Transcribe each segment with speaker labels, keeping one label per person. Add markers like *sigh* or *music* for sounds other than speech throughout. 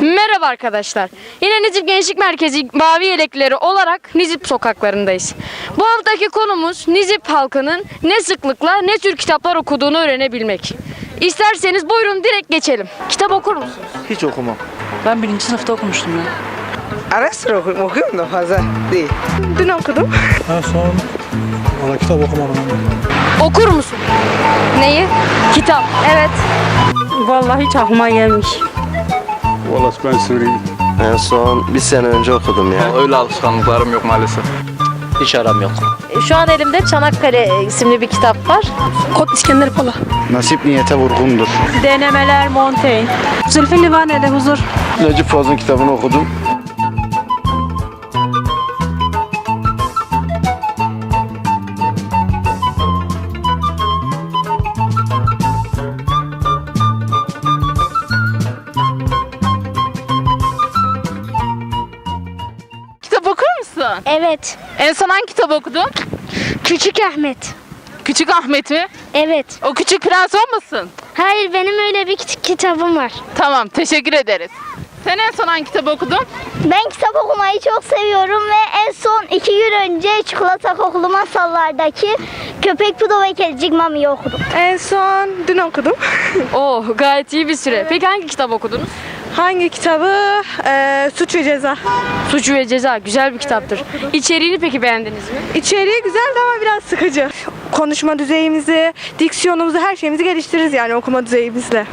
Speaker 1: Merhaba arkadaşlar. Yine Nizip Gençlik Merkezi Mavi Yelekleri olarak Nizip sokaklarındayız. Bu haftaki konumuz Nizip halkının ne sıklıkla ne tür kitaplar okuduğunu öğrenebilmek. İsterseniz buyurun direkt geçelim. Kitap okur musunuz?
Speaker 2: Hiç okumam.
Speaker 3: Ben birinci sınıfta okumuştum ya.
Speaker 4: Ara sıra oku- okuyorum da fazla değil. Dün okudum.
Speaker 5: En son valla kitap okumadım.
Speaker 1: Okur musun? Neyi? Kitap. Evet.
Speaker 6: Vallahi hiç aklıma gelmiş.
Speaker 7: Vallahi ben söyleyeyim.
Speaker 2: En son bir sene önce okudum ya.
Speaker 7: Öyle alışkanlıklarım yok maalesef.
Speaker 2: Hiç aram yok.
Speaker 3: Şu an elimde Çanakkale isimli bir kitap var.
Speaker 6: Kod İskender Pala.
Speaker 2: Nasip niyete vurgundur.
Speaker 6: Denemeler Montaigne. Zülfü Livaneli Huzur.
Speaker 7: Necip Fazıl'ın kitabını okudum.
Speaker 8: Musun?
Speaker 9: Evet.
Speaker 8: En son hangi kitap okudun?
Speaker 9: Küçük Ahmet.
Speaker 8: Küçük Ahmet mi?
Speaker 9: Evet.
Speaker 8: O Küçük Prens olmasın?
Speaker 9: Hayır benim öyle bir kit- kitabım var.
Speaker 8: Tamam, teşekkür ederiz. Sen en son hangi kitap okudun?
Speaker 9: Ben kitap okumayı çok seviyorum ve en son iki gün önce Çikolata Kokulu Masallardaki Köpek Pudo ve Kedicik Mami'yi okudum.
Speaker 4: En son dün okudum.
Speaker 1: Oh gayet iyi bir süre. Peki hangi kitap okudunuz?
Speaker 4: Hangi kitabı? Ee, Suç ve Ceza.
Speaker 1: Suç ve Ceza. Güzel bir kitaptır. İçeriğini peki beğendiniz mi?
Speaker 4: İçeriği güzeldi ama biraz sıkıcı. Konuşma düzeyimizi, diksiyonumuzu, her şeyimizi geliştiririz yani okuma düzeyimizle.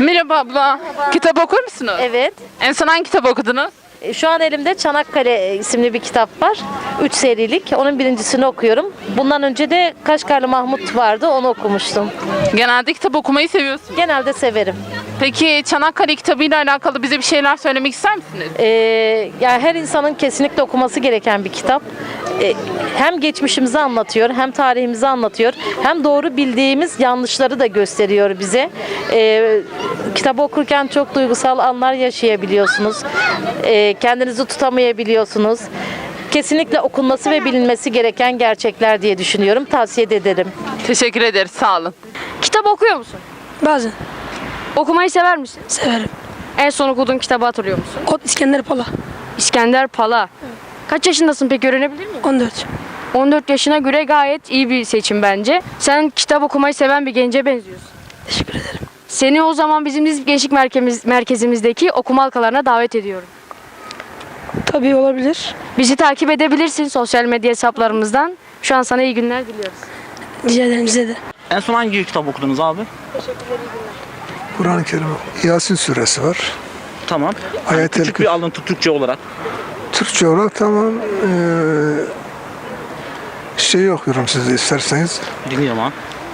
Speaker 8: Merhaba abla. Kitap okur musunuz?
Speaker 3: Evet.
Speaker 8: En son hangi kitap okudunuz?
Speaker 3: E, Şu an elimde Çanakkale isimli bir kitap var. Üç serilik. Onun birincisini okuyorum. Bundan önce de Kaşgarlı Mahmut vardı. Onu okumuştum.
Speaker 8: Genelde kitap okumayı seviyorsun.
Speaker 3: Genelde severim.
Speaker 8: Peki Çanakkale kitabıyla alakalı bize bir şeyler söylemek ister misiniz?
Speaker 3: Ee, yani her insanın kesinlikle okuması gereken bir kitap. Ee, hem geçmişimizi anlatıyor, hem tarihimizi anlatıyor, hem doğru bildiğimiz yanlışları da gösteriyor bize. Ee, kitabı okurken çok duygusal anlar yaşayabiliyorsunuz. Ee, kendinizi tutamayabiliyorsunuz. Kesinlikle okunması ve bilinmesi gereken gerçekler diye düşünüyorum. Tavsiye de ederim.
Speaker 8: Teşekkür ederiz, sağ olun.
Speaker 1: Kitap okuyor musun?
Speaker 6: Bazen
Speaker 1: Okumayı sever misin?
Speaker 6: severim.
Speaker 1: En son okuduğun kitabı hatırlıyor musun?
Speaker 6: Kod İskender Pala.
Speaker 1: İskender Pala. Kaç yaşındasın peki öğrenebilir miyim?
Speaker 6: 14.
Speaker 1: 14 yaşına göre gayet iyi bir seçim bence. Sen kitap okumayı seven bir gence benziyorsun.
Speaker 6: Teşekkür ederim.
Speaker 1: Seni o zaman bizim Nizip Gençlik Merkez, Merkezimizdeki okuma halkalarına davet ediyorum.
Speaker 6: Tabii olabilir.
Speaker 1: Bizi takip edebilirsin sosyal medya hesaplarımızdan. Şu an sana iyi günler diliyoruz.
Speaker 6: Rica ederim size de.
Speaker 2: En son hangi kitap okudunuz abi?
Speaker 5: Kur'an-ı Kerim Yasin suresi var.
Speaker 2: Tamam.
Speaker 5: Ayet-el
Speaker 2: Küçük bir alıntı Türkçe olarak.
Speaker 5: Türkçe olarak tamam eee şey okuyorum size isterseniz.
Speaker 2: Dinliyorum ha.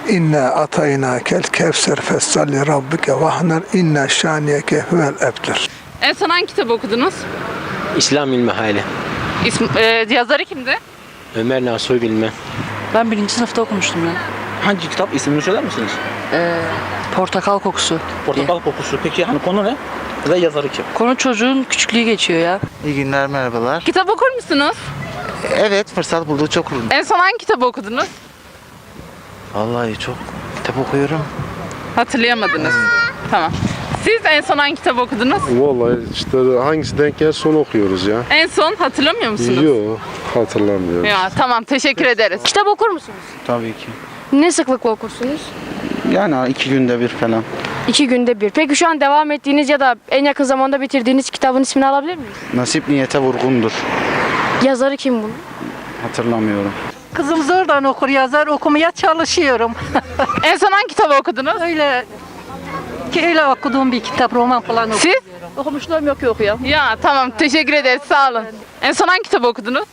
Speaker 5: İnne atayna kel kevser fessalli rabbike vahner inne şaniyeke huvel ebtir.
Speaker 8: En son hangi kitap okudunuz?
Speaker 10: İslam ilmi hali.
Speaker 8: İsm, e, yazarı kimdi?
Speaker 10: Ömer Nasuhi bilmem.
Speaker 3: Ben birinci sınıfta okumuştum ya.
Speaker 2: Hangi kitap? İsmini söyler misiniz?
Speaker 3: Portakal kokusu.
Speaker 2: Portakal kokusu. Peki hani konu ne? Ve yazarı kim?
Speaker 3: Konu çocuğun küçüklüğü geçiyor ya.
Speaker 11: İyi günler merhabalar.
Speaker 8: Kitap okur musunuz?
Speaker 11: Evet fırsat bulduk çok okudum.
Speaker 8: En son hangi kitap okudunuz?
Speaker 11: Vallahi çok kitap okuyorum.
Speaker 8: Hatırlayamadınız. Tamam. Siz en son hangi kitap okudunuz?
Speaker 7: Vallahi işte hangisi denk gel son okuyoruz ya.
Speaker 8: En son hatırlamıyor musunuz?
Speaker 7: Yok hatırlamıyorum.
Speaker 8: Ya tamam teşekkür ederiz.
Speaker 1: Kitap okur musunuz?
Speaker 11: Tabii ki.
Speaker 1: Ne sıklıkla okursunuz?
Speaker 11: Yani iki günde bir falan.
Speaker 1: İki günde bir. Peki şu an devam ettiğiniz ya da en yakın zamanda bitirdiğiniz kitabın ismini alabilir miyiz?
Speaker 11: Nasip niyete vurgundur.
Speaker 1: Yazarı kim bunun?
Speaker 11: Hatırlamıyorum.
Speaker 6: Kızım zordan okur yazar okumaya çalışıyorum. *laughs*
Speaker 8: En son hangi kitabı okudunuz?
Speaker 6: Öyle ki öyle okuduğum bir kitap roman falan okudum.
Speaker 8: Siz?
Speaker 6: Okumuşluğum yok yok ya.
Speaker 8: Ya tamam teşekkür ederiz sağ olun. En son hangi kitabı okudunuz?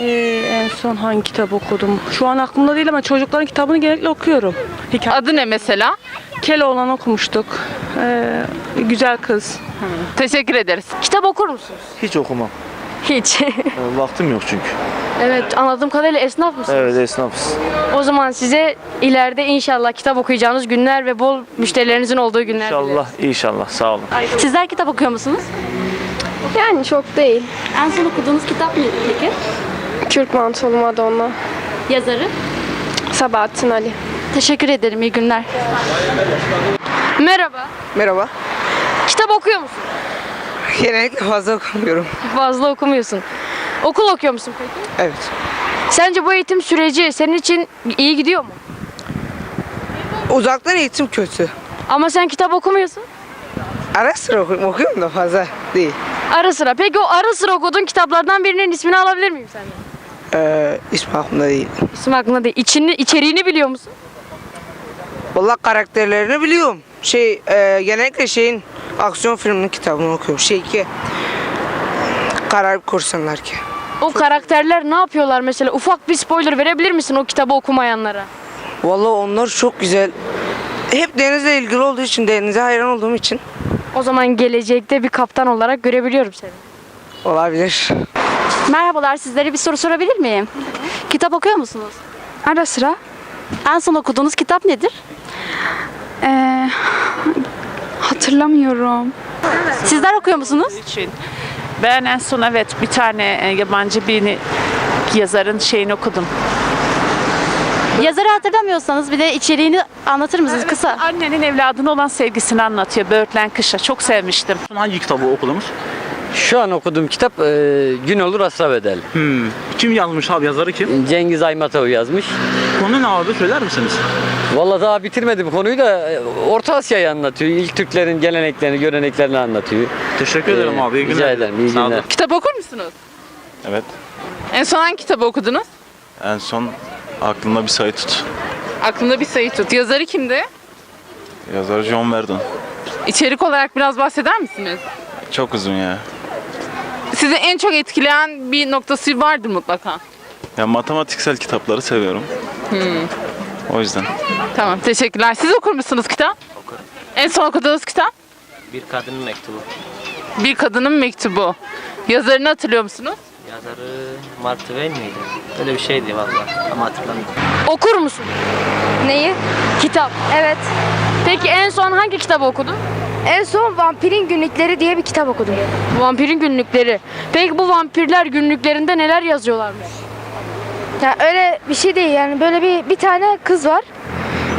Speaker 6: Ee, en son hangi kitap okudum? Şu an aklımda değil ama çocukların kitabını genellikle okuyorum. Hikaye.
Speaker 8: Adı ne mesela?
Speaker 6: Keloğlan okumuştuk. Ee, güzel kız.
Speaker 8: Teşekkür ederiz.
Speaker 1: Kitap okur musunuz?
Speaker 2: Hiç okumam.
Speaker 1: Hiç.
Speaker 2: Vaktim yok çünkü.
Speaker 1: evet anladığım kadarıyla esnaf mısınız?
Speaker 2: Evet esnafız.
Speaker 1: O zaman size ileride inşallah kitap okuyacağınız günler ve bol müşterilerinizin olduğu günler
Speaker 2: İnşallah,
Speaker 1: dileriz.
Speaker 2: inşallah. Sağ olun.
Speaker 1: Sizler kitap okuyor musunuz?
Speaker 9: Yani çok değil.
Speaker 1: En son okuduğunuz kitap ne peki?
Speaker 9: Kürt Mantolu Madonna.
Speaker 1: Yazarı?
Speaker 9: Sabahattin Ali.
Speaker 1: Teşekkür ederim. İyi günler. Merhaba.
Speaker 4: Merhaba.
Speaker 1: Kitap okuyor musun?
Speaker 4: Genellikle fazla okumuyorum.
Speaker 1: Fazla okumuyorsun. Okul okuyor musun peki?
Speaker 4: Evet.
Speaker 1: Sence bu eğitim süreci senin için iyi gidiyor mu?
Speaker 4: Uzaktan eğitim kötü.
Speaker 1: Ama sen kitap okumuyorsun.
Speaker 4: Ara sıra okuyorum, okuyorum da fazla değil.
Speaker 1: Ara sıra. Peki o ara sıra okuduğun kitaplardan birinin ismini alabilir miyim senden?
Speaker 4: Ee, ismi aklımda değil.
Speaker 1: İsmi aklında değil. İçini, içeriğini biliyor musun?
Speaker 4: Vallahi karakterlerini biliyorum. Şey, e, genellikle şeyin aksiyon filminin kitabını okuyorum. Şey ki, karar kursunlar ki.
Speaker 1: O karakterler ne yapıyorlar mesela? Ufak bir spoiler verebilir misin o kitabı okumayanlara?
Speaker 4: Vallahi onlar çok güzel. Hep denizle ilgili olduğu için, denize hayran olduğum için
Speaker 1: O zaman gelecekte bir kaptan olarak görebiliyorum seni.
Speaker 4: olabilir.
Speaker 12: Merhabalar sizlere bir soru sorabilir miyim? Kitap okuyor musunuz?
Speaker 13: Ara sıra.
Speaker 12: En son okuduğunuz kitap nedir?
Speaker 13: Ee, hatırlamıyorum.
Speaker 12: Sizler okuyor musunuz?
Speaker 8: için. Ben en son evet bir tane e, yabancı bir yazarın şeyini okudum.
Speaker 12: Yazarı hatırlamıyorsanız bir de içeriğini anlatır mısınız kısa?
Speaker 8: Annenin evladına olan sevgisini anlatıyor. Böğürtlen Kışa. Çok sevmiştim.
Speaker 2: Son hangi kitabı okudunuz?
Speaker 10: Şu an okuduğum kitap e, Gün Olur Asra Bedel.
Speaker 2: Hmm. Kim yazmış abi yazarı kim?
Speaker 10: Cengiz Aymatov yazmış.
Speaker 2: Konu ne abi söyler misiniz?
Speaker 10: Vallahi daha bitirmedim konuyu da e, Orta Asya'yı anlatıyor. İlk Türklerin geleneklerini, göreneklerini anlatıyor.
Speaker 2: Teşekkür ederim
Speaker 10: Ee,
Speaker 2: abi. İyi
Speaker 10: rica
Speaker 2: günler.
Speaker 10: ederim, iyi
Speaker 2: Sağ olun.
Speaker 10: günler.
Speaker 8: Kitap okur musunuz?
Speaker 7: Evet.
Speaker 8: En son hangi kitabı okudunuz?
Speaker 7: En son aklımda bir sayı tut.
Speaker 8: Aklında bir sayı tut. Yazarı kimdi?
Speaker 7: Yazar John Verdon.
Speaker 8: İçerik olarak biraz bahseder misiniz?
Speaker 7: Çok uzun ya.
Speaker 8: Sizi en çok etkileyen bir noktası vardır mutlaka.
Speaker 7: Ya matematiksel kitapları seviyorum. O yüzden.
Speaker 8: Tamam teşekkürler. Siz okur musunuz kitap? Okurum. En son okuduğunuz kitap?
Speaker 10: Bir kadının mektubu.
Speaker 8: Bir Kadının Mektubu. Yazarını hatırlıyor musunuz?
Speaker 10: Yazarı Mark Twain miydi? Öyle bir şeydi vallahi ama hatırlamıyorum.
Speaker 1: Okur musun?
Speaker 4: Neyi?
Speaker 1: Kitap.
Speaker 4: Evet.
Speaker 1: Peki en son hangi kitabı okudun?
Speaker 4: En son Vampirin Günlükleri diye bir kitap okudum.
Speaker 1: Vampirin günlükleri. Peki bu vampirler günlüklerinde neler yazıyorlarmış?
Speaker 4: Ya öyle bir şey değil yani böyle bir bir tane kız var.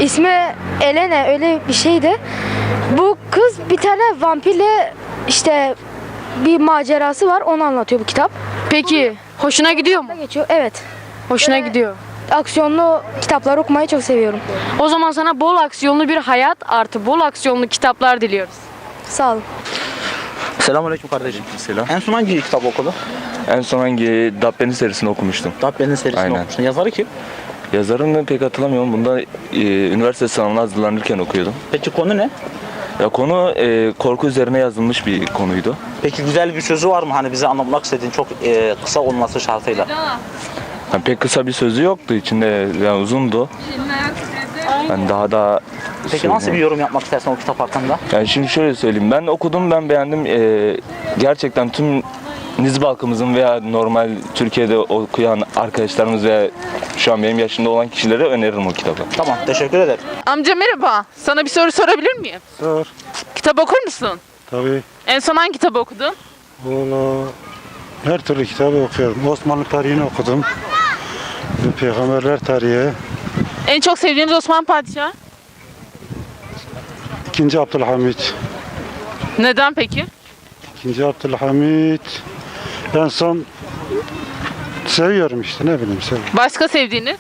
Speaker 4: İsmi Elena öyle bir şeydi. Bu kız bir tane vampirle işte bir macerası var onu anlatıyor bu kitap.
Speaker 1: Peki hoşuna gidiyor mu?
Speaker 4: Geçiyor evet.
Speaker 1: Hoşuna
Speaker 4: Ee,
Speaker 1: gidiyor.
Speaker 4: Aksiyonlu kitaplar okumayı çok seviyorum.
Speaker 1: O zaman sana bol aksiyonlu bir hayat artı bol aksiyonlu kitaplar diliyoruz.
Speaker 4: Sağ olun.
Speaker 2: Selamünaleyküm kardeşim. Selam. En son hangi kitabı okudun?
Speaker 14: En son hangi Dabbe'nin serisini okumuştum.
Speaker 2: Dabbe'nin serisini
Speaker 14: Aynen.
Speaker 2: okumuşsun. Yazarı kim?
Speaker 14: Yazarını pek hatırlamıyorum. Bunda e, üniversite sınavına hazırlanırken okuyordum.
Speaker 2: Peki konu ne?
Speaker 14: Ya konu e, korku üzerine yazılmış bir konuydu.
Speaker 2: Peki güzel bir sözü var mı? Hani bize anlatmak istediğin çok e, kısa olması şartıyla.
Speaker 14: Yani pek kısa bir sözü yoktu. İçinde yani uzundu. Yani daha da
Speaker 2: Peki nasıl bir yorum yapmak istersin o kitap hakkında?
Speaker 14: Yani şimdi şöyle söyleyeyim. Ben okudum, ben beğendim. E, gerçekten tüm Nizip halkımızın veya normal Türkiye'de okuyan arkadaşlarımız veya şu an benim yaşımda olan kişilere öneririm o kitabı.
Speaker 2: Tamam teşekkür ederim.
Speaker 8: Amca merhaba. Sana bir soru sorabilir miyim?
Speaker 7: Sor.
Speaker 8: Kitap okur musun?
Speaker 7: Tabii.
Speaker 8: En son hangi kitabı okudun?
Speaker 7: Valla her türlü kitabı okuyorum. Osmanlı tarihini okudum. Peygamberler tarihi.
Speaker 8: En çok sevdiğiniz Osmanlı padişahı?
Speaker 7: İkinci Abdülhamit.
Speaker 8: Neden peki?
Speaker 7: İkinci Abdülhamit. En son seviyorum işte ne bileyim seviyorum.
Speaker 8: Başka sevdiğiniz?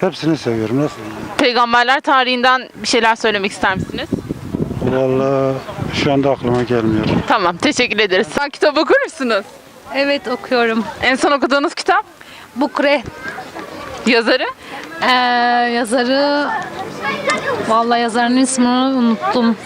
Speaker 7: Hepsini seviyorum. Nasıl?
Speaker 8: Peygamberler tarihinden bir şeyler söylemek ister misiniz?
Speaker 7: Valla şu anda aklıma gelmiyor.
Speaker 8: Tamam, teşekkür ederiz. Sen kitap okur musunuz?
Speaker 12: Evet okuyorum.
Speaker 8: En son okuduğunuz kitap?
Speaker 12: Bukre.
Speaker 8: Yazarı?
Speaker 12: Ee, yazarı vallahi yazarın ismini unuttum.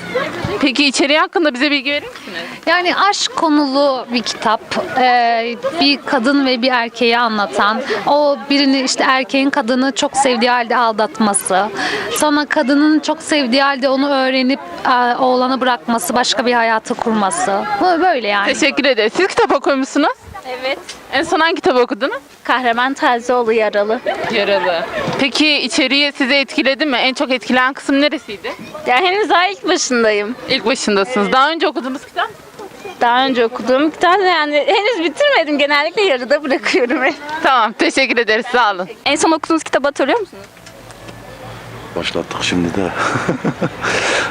Speaker 8: Peki içeriği hakkında bize bilgi verir misiniz?
Speaker 12: Yani aşk konulu bir kitap. Ee, bir kadın ve bir erkeği anlatan. O birini işte erkeğin kadını çok sevdiği halde aldatması. Sonra kadının çok sevdiği halde onu öğrenip e, oğlanı bırakması, başka bir hayatı kurması. Böyle yani.
Speaker 8: Teşekkür ederiz. Siz kitap okur musunuz?
Speaker 15: Evet.
Speaker 8: En son hangi kitabı okudunuz?
Speaker 15: Kahraman Tazioğlu Yaralı.
Speaker 8: Yaralı. Peki içeriği sizi etkiledi mi? En çok etkileyen kısım neresiydi?
Speaker 15: Ya henüz daha ilk başındayım.
Speaker 8: İlk başındasınız. Daha önce okuduğunuz kitap?
Speaker 15: Daha önce okuduğum kitap yani henüz bitirmedim. Genellikle yarıda bırakıyorum. *laughs*
Speaker 8: Tamam, teşekkür ederiz. Sağ olun.
Speaker 15: En son okuduğunuz kitabı hatırlıyor musunuz?
Speaker 16: başlattık şimdi de.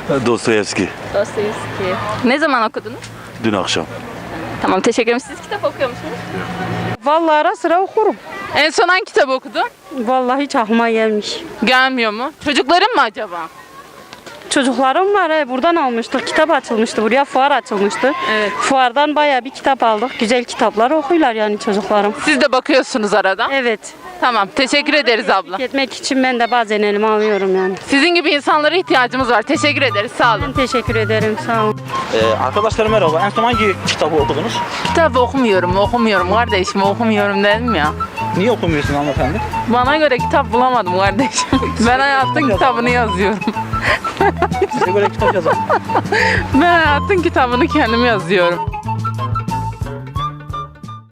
Speaker 16: *laughs* Dostoyevski.
Speaker 8: Dostoyevski. Ne zaman okudunuz?
Speaker 16: Dün akşam.
Speaker 8: Tamam teşekkür ederim. Siz kitap okuyor musunuz?
Speaker 17: Vallahi ara sıra okurum.
Speaker 8: En son hangi kitabı okudun?
Speaker 17: Vallahi hiç aklıma gelmiş.
Speaker 8: Gelmiyor mu? Çocukların mı acaba?
Speaker 17: Çocuklarım var he, buradan almıştık. Kitap açılmıştı. Buraya fuar açılmıştı.
Speaker 8: Evet.
Speaker 17: Fuardan bayağı bir kitap aldık. Güzel kitaplar okuyorlar yani çocuklarım.
Speaker 8: Siz de bakıyorsunuz arada.
Speaker 17: Evet.
Speaker 8: Tamam teşekkür ederiz abla.
Speaker 17: Gitmek için ben de bazen elime alıyorum yani.
Speaker 8: Sizin gibi insanlara ihtiyacımız var. Teşekkür ederiz. Sağ olun.
Speaker 17: Teşekkür ederim. Sağ olun.
Speaker 2: Ee, arkadaşlar merhaba. En son hangi kitabı okudunuz?
Speaker 8: Kitap okumuyorum, okumuyorum kardeşim, okumuyorum dedim ya.
Speaker 2: Niye okumuyorsun hanımefendi?
Speaker 8: Bana göre kitap bulamadım kardeşim. *laughs* Ben hayatın kitabını yazıyorum.
Speaker 2: Size göre kitap yazalım.
Speaker 8: Ben hayatın kitabını kendim yazıyorum.